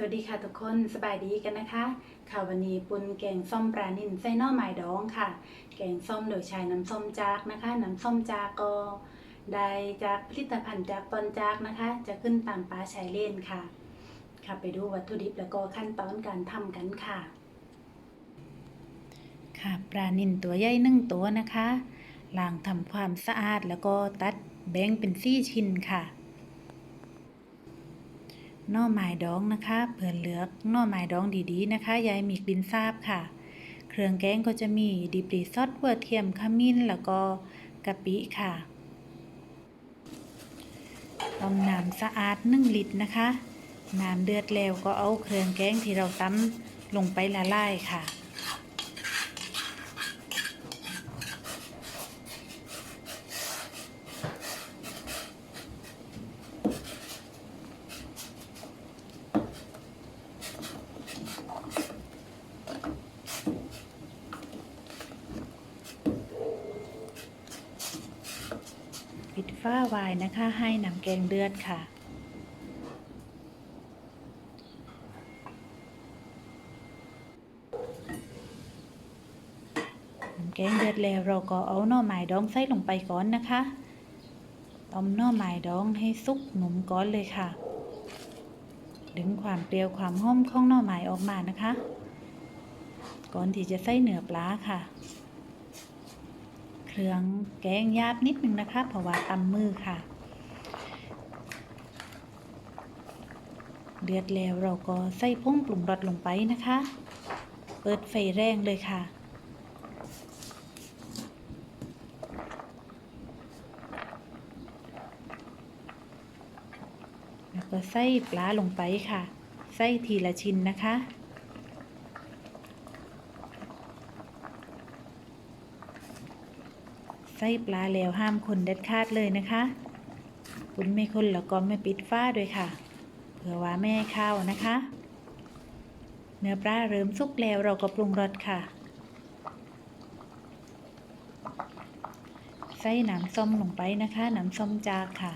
สวัสดีค่ะทุกคนสบายดีกันนะคะ ค่ะวันนี้ปุนแกงส้มปลานิลไส้นอไม้ดองค่ะ แกงส้มโดยใช้น้ำส้มจากนะคะ น้ำส้มจากก็ได้จากผลิตภัณฑ์จากตอนจากนะคะ จะขึ้นตามป้าชายเล่นค่ะ ค่ะไปดูวัตถุดิบแล้วก็ขั้นตอนการทำกันค่ะ ค่ะปลานิลตัวใหญ่หนึ่งตัวนะคะล้างทำความสะอาดแล้วก็ตัดแบ่งเป็นสี่ชิ้นค่ะ น่อไม้ดองนะคะเผื่อเลือกน่อไม้ดองดีๆนะคะยายมีกลิ่นซาบค่ะ เครื่องแกงก็จะมีดิบรีซอสหัวเทียมขมิ้นแล้วก็กะปิค่ะต้มน้ำสะอาดนึ่งลิตรนะคะ น้ำเดือดแล้วก็เอาเครื่องแกงที่เราตำลงไปละลายค่ะ ปิดฝ้าไว้นะคะ ให้น้ำแกงเดือดค่ะแกงเดือดแล้วเราก็เอาหน่อไม้ดองใส่ลงไปก่อนนะคะต้มหน่อไม้ดองให้สุกหนุ่มก่อนเลยค่ะ ดึงความเปรี้ยวความหอมของหน่อไม้ออกมานะคะ ก่อนที่จะใส่เนื้อปลาค่ะ ลืองแกงยาบนิดนึงนะคะเพราะว่าตำมือค่ะ เดือดแล้วเราก็ใส่ผงปรุงรสลงไปนะคะ เปิดไฟแรงเลยค่ะแล้วก็ใส่ปลาลงไปค่ะ ใส่ทีละชิ้นนะคะ ใส่ปลาแล้วห้ามคนเด็ดขาดเลยนะคะ คุณไม่คนแล้วก็ไม่ปิดฝ้าด้วยค่ะ เผื่อว่าไม่ให้ข้าวนะคะ เนื้อปลาเริ่มสุกแล้วเราก็ปรุงรสค่ะ ใส่น้ำส้มลงไปนะคะน้ำส้มจากค่ะ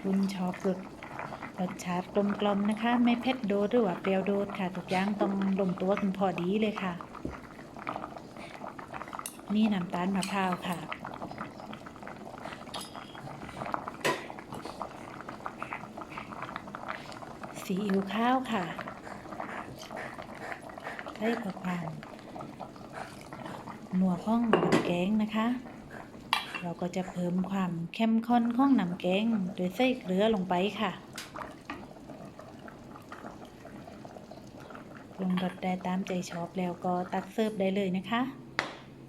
คุณชอบรส รสชาติกลมกลมๆนะคะ ไม่เผ็ดโดดหรือว่าเปรี้ยวโดดค่ะ ทุกอย่างต้องลงตัวกันพอดีเลยค่ะ นี่น้ำตาลมะพร้าวค่ะซีอิ๊วข้าวค่ะใส่ผักหวานหนัวข้องน้ำแกงนะคะ เราก็จะเพิ่มความเข้มข้นของน้ำแกงโดยใส่เกลือลงไปค่ะปรุงรสได้ตามใจชอบแล้วก็ตักเสิร์ฟได้เลยนะคะ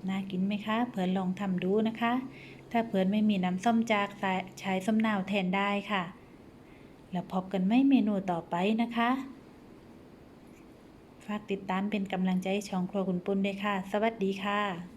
น่ากินไหมคะ เพื่อนลองทำดูนะคะ ถ้าเพื่อนไม่มีน้ำส้มจากใช้ส้มนาวแทนได้ค่ะ แล้วพบกันไม่เมนูต่อไปนะคะ ฝากติดตามเป็นกำลังใจช่องครัวคุณปุ้นด้วยค่ะ สวัสดีค่ะ